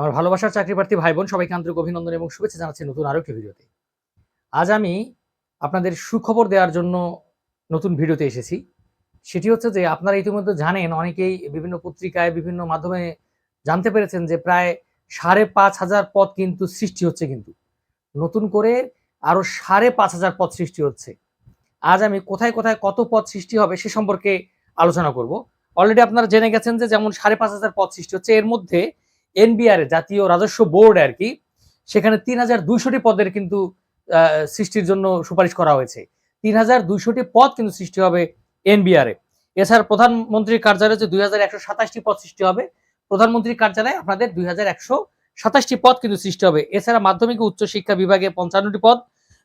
আমার ভালোবাসার চাকরি প্রার্থী ভাই বোন সবাইকে আন্তরিক অভিনন্দন এবং শুভেচ্ছা জানাচ্ছি নতুন আরও একটি ভিডিওতে। আজ আমি আপনাদের সুখবর দেওয়ার জন্য নতুন ভিডিওতে এসেছি। সেটি হচ্ছে যে আপনারা ইতিমধ্যে জানেন, অনেকেই বিভিন্ন পত্রিকায়, বিভিন্ন মাধ্যমে জানতে পেরেছেন যে প্রায় সাড়ে পাঁচ হাজার পদ কিন্তু সৃষ্টি হচ্ছে কিন্তু। নতুন করে আরও সাড়ে পাঁচ হাজার পদ সৃষ্টি হচ্ছে। আজ আমি কোথায় কোথায় কত পদ সৃষ্টি হবে সে সম্পর্কে আলোচনা করব। অলরেডি আপনারা জেনে গেছেন যে যেমন সাড়ে পাঁচ হাজার পদ সৃষ্টি হচ্ছে, এর মধ্যে এনবিআর জাতীয় রাজস্ব বোর্ড আর কি, সেখানে তিন হাজার দুইশোটি পদের কিন্তু সৃষ্টির জন্য সুপারিশ করা হয়েছে। তিন হাজার দুইশোটি পদ কিন্তু সৃষ্টি হবে এনবিআর এছাড়া প্রধানমন্ত্রীর কার্যালয়ে যে দুই হাজার একশো সাতাশটি পদ সৃষ্টি হবে। প্রধানমন্ত্রীর কার্যালয়ে আপনাদের দুই হাজার একশো সাতাশটি পদ কিন্তু সৃষ্টি হবে। এছাড়া মাধ্যমিক ও উচ্চ শিক্ষা বিভাগে পঞ্চান্নটি পদ,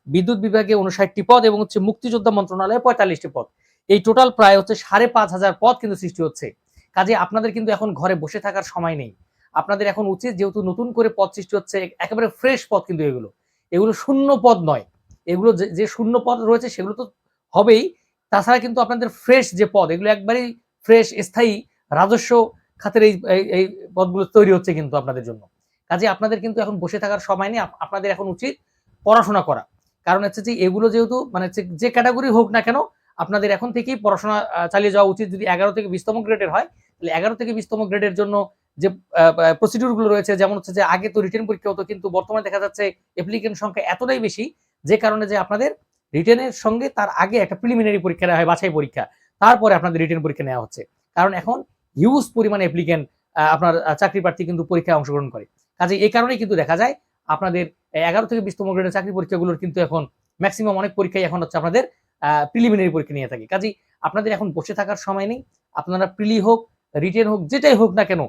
বিদ্যুৎ বিভাগে উনষাটটি পদ এবং হচ্ছে মুক্তিযোদ্ধা মন্ত্রণালয়ে পঁয়তাল্লিশটি পদ। এই টোটাল প্রায় হচ্ছে সাড়ে পাঁচ হাজার পদ কিন্তু সৃষ্টি হচ্ছে। কাজে আপনাদের কিন্তু এখন ঘরে বসে থাকার সময় নেই। আপনাদের এখন উচিত যেহেতু নতুন করে পদ সৃষ্টি হচ্ছে, একেবারে ফ্রেশ পদ কিন্তু এগুলো। এগুলো শূন্য পদ নয়। এগুলো যে- শূন্য পদ রয়েছে সেগুলো তো হবেই। তাছাড়া কিন্তু আপনাদের ফ্রেশ যে পদ এগুলো একবারেই ফ্রেশ স্থায়ী, রাজস্ব খাতের এই, এই- পদগুলো তৈরি হচ্ছে কিন্তু আপনাদের জন্য। কাজে আপনাদের কিন্তু এখন বসে থাকার সময় নেই। আপনাদের এখন উচিত পড়াশোনা করা। কারণ হচ্ছে যে, এগুলো যেহেতু মানে যে ক্যাটাগরি হোক না কেন, আপনাদের এখন থেকেই পড়াশোনা চালিয়ে যাওয়া উচিত। যদি এগারো থেকে বিশতম গ্রেডের হয়, তাহলে এগারো থেকে বিশতম গ্রেডের জন্য যে প্রসিডিউরগুলো রয়েছে, যেমন হচ্ছে যে, আগে তো রিটেন পরীক্ষা হতো, কিন্তু বর্তমানে দেখা যাচ্ছে অ্যাপ্লিকেন্ট সংখ্যা এতটাই বেশি, যে কারণে যে আপনাদের রিটেনের সঙ্গে তার আগে একটা প্রিলিমিনারি পরীক্ষা নেওয়া হয়, বাছাই পরীক্ষা। তারপরে আপনাদের রিটার্ন পরীক্ষা নেওয়া হচ্ছে। কারণ এখন হিউজ পরিমাণে অ্যাপ্লিকেন্ট আপনার চাকরি প্রার্থী কিন্তু পরীক্ষায় অংশগ্রহণ করে। কাজে এই কারণেই কিন্তু দেখা যায়, আপনাদের এগারো থেকে বিশতম গ্রেডের চাকরি পরীক্ষাগুলোর কিন্তু এখন ম্যাক্সিমাম অনেক পরীক্ষায় এখন হচ্ছে আপনাদের প্রিলিমিনারি পরীক্ষা নিয়ে থাকে। কাজে আপনাদের এখন বসে থাকার সময় নেই। আপনারা প্রিলি হোক রিটেন হোক, যেটাই হোক না কেন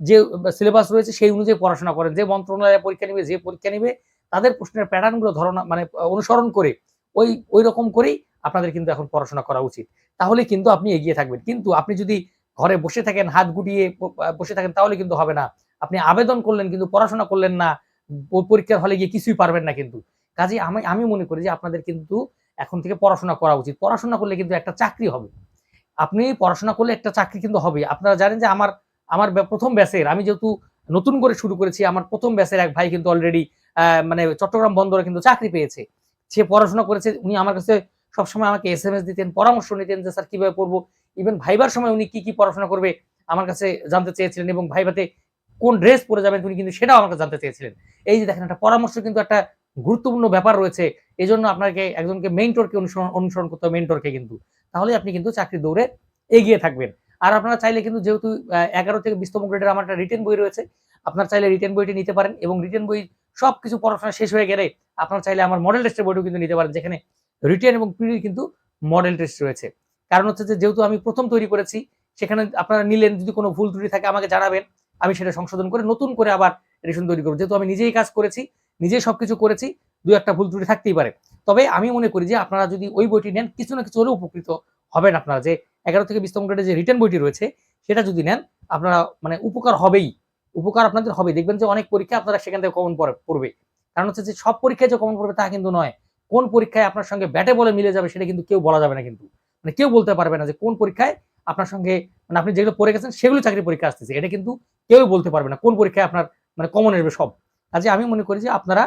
যে সিলেবাস রয়েছে সেই অনুযায়ী পড়াশোনা করেন। যে মন্ত্রণালয়ে পরীক্ষা নেবে, যে পরীক্ষা নেবে, তাদের প্রশ্নের প্যাটার্নগুলো ধারণা মানে অনুসরণ করে ওই ওই রকম করেই আপনাদের কিন্তু এখন পড়াশোনা করা উচিত। তাহলে কিন্তু আপনি এগিয়ে থাকবেন। কিন্তু আপনি যদি ঘরে বসে থাকেন, হাত গুটিয়ে বসে থাকেন, তাহলে কিন্তু হবে না। আপনি আবেদন করলেন কিন্তু পড়াশোনা করলেন না পরীক্ষার হলে গিয়ে কিছুই পারবেন না কিন্তু। কাজে আমি আমি মনে করি যে আপনাদের কিন্তু এখন থেকে পড়াশোনা করা উচিত। পড়াশোনা করলে কিন্তু একটা চাকরি হবে। আপনি পড়াশোনা করলে একটা চাকরি কিন্তু হবে। আপনারা জানেন যে আমার আমার প্রথম ব্যাচের, আমি যেহেতু নতুন করে শুরু করেছি, আমার প্রথম ব্যাচের এক ভাই কিন্তু অলরেডি মানে চট্টগ্রাম বন্দরে কিন্তু চাকরি পেয়েছে। সে পড়াশোনা করেছে, উনি আমার কাছে সবসময় আমাকে এস এম এস দিতেন, পরামর্শ নিতেন যে, স্যার, কীভাবে পড়ব? ইভেন ভাইবার সময় উনি কি কি পড়াশোনা করবে আমার কাছে জানতে চেয়েছিলেন এবং ভাইবাতে কোন ড্রেস পরে যাবেন উনি কিন্তু সেটাও আমাকে জানতে চেয়েছিলেন। এই যে দেখেন, একটা পরামর্শ কিন্তু একটা গুরুত্বপূর্ণ ব্যাপার রয়েছে। এই জন্য আপনাকে, একজনকে মেন্টরকে অনুসরণ অনুসরণ করতে হবে মেন্টরকে কিন্তু। তাহলে আপনি কিন্তু চাকরি দৌড়ে এগিয়ে থাকবেন। আর আপনারা চাইলে কিন্তু যেহেতু এগারো থেকে বিশতম গ্রেডের আমার একটা রিটেন বই রয়েছে, আপনার চাইলে রিটেন বইটি নিতে পারেন এবং রিটেন বই সবকিছু পড়াশোনা শেষ হয়ে গেলে আপনার চাইলে আমার মডেল টেস্টের বইটিও কিন্তু নিতে পারেন, যেখানে রিটেন এবং প্রিলির কিন্তু মডেল টেস্ট রয়েছে। কারণ হচ্ছে যে যেহেতু আমি প্রথম তৈরি করেছি, সেখানে আপনারা নিলেন, যদি কোনো ভুল ত্রুটি থাকে আমাকে জানাবেন, আমি সেটা সংশোধন করে নতুন করে আবার রেশন তৈরি করব। যেহেতু আমি নিজেই কাজ করেছি, নিজেই সব কিছু করেছি, দু একটা ভুল ত্রুটি থাকতেই পারে। তবে আমি মনে করি যে আপনারা যদি ওই বইটি নেন, কিছু না কিছু হলেও উপকৃত হবেন আপনারা, যে এগারো থেকে বিশতম গ্রেডের যে রিটার্ন বইটি রয়েছে, সেটা যদি নেন, আপনারা মানে উপকার হবেই। উপকার আপনাদের হবে। দেখবেন যে অনেক পরীক্ষা আপনারা সেখান থেকে কমন পড়বে। কারণ হচ্ছে যে সব পরীক্ষায় যে কমন পড়বে তা কিন্তু নয়। কোন পরীক্ষায় আপনার সঙ্গে ব্যাটে বলে মিলে যাবে সেটা কিন্তু কেউ বলা যাবে না কিন্তু। মানে কেউ বলতে পারবে না যে কোন পরীক্ষায় আপনার সঙ্গে মানে আপনি যেগুলো পড়ে গেছেন সেগুলো চাকরি পরীক্ষা আসতেছে। এটা কিন্তু কেউ বলতে পারবে না কোন পরীক্ষায় আপনার মানে কমন আসবে সব। কাজে আমি মনে করি যে আপনারা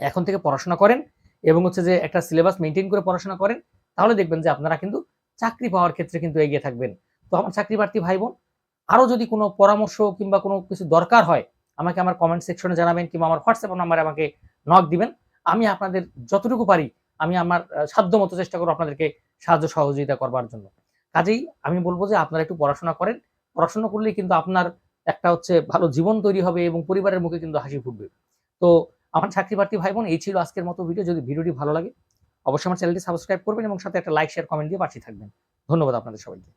এখন থেকে পড়াশোনা করেন এবং হচ্ছে যে একটা সিলেবাস মেনটেন করে পড়াশোনা করেন। তাহলে দেখবেন যে আপনারা কিন্তু চাকরি পাওয়ার ক্ষেত্রে কিন্তু এগিয়ে থাকবেন। তো আমার চাকরি প্রার্থী ভাই বোন আরও যদি কোনো পরামর্শ কিংবা কোনো কিছু দরকার হয় আমাকে আমার কমেন্ট সেকশনে জানাবেন কিংবা আমার হোয়াটসঅ্যাপ নাম্বারে আমাকে নক দিবেন। আমি আপনাদের যতটুকু পারি আমি আমার আহ, সাধ্য মতো চেষ্টা করব আপনাদেরকে সাহায্য সহযোগিতা করবার জন্য। কাজেই আমি বলব যে আপনারা একটু পড়াশোনা করেন। পড়াশোনা করলেই কিন্তু আপনার একটা হচ্ছে ভালো জীবন তৈরি হবে এবং পরিবারের মুখে কিন্তু হাসি ফুটবে। তো আমার চাকরি প্রার্থী ভাই বোন এই ছিল আজকের মতো ভিডিও যদি ভিডিওটি ভালো লাগে অবশ্যই আমার চ্যানেলটি সাবস্ক্রাইব করবেন এবং সাথে একটা লাইক শেয়ার কমেন্ট দিয়ে পাঠিয়ে থাকবেন। ধন্যবাদ আপনাদের সবাইকে।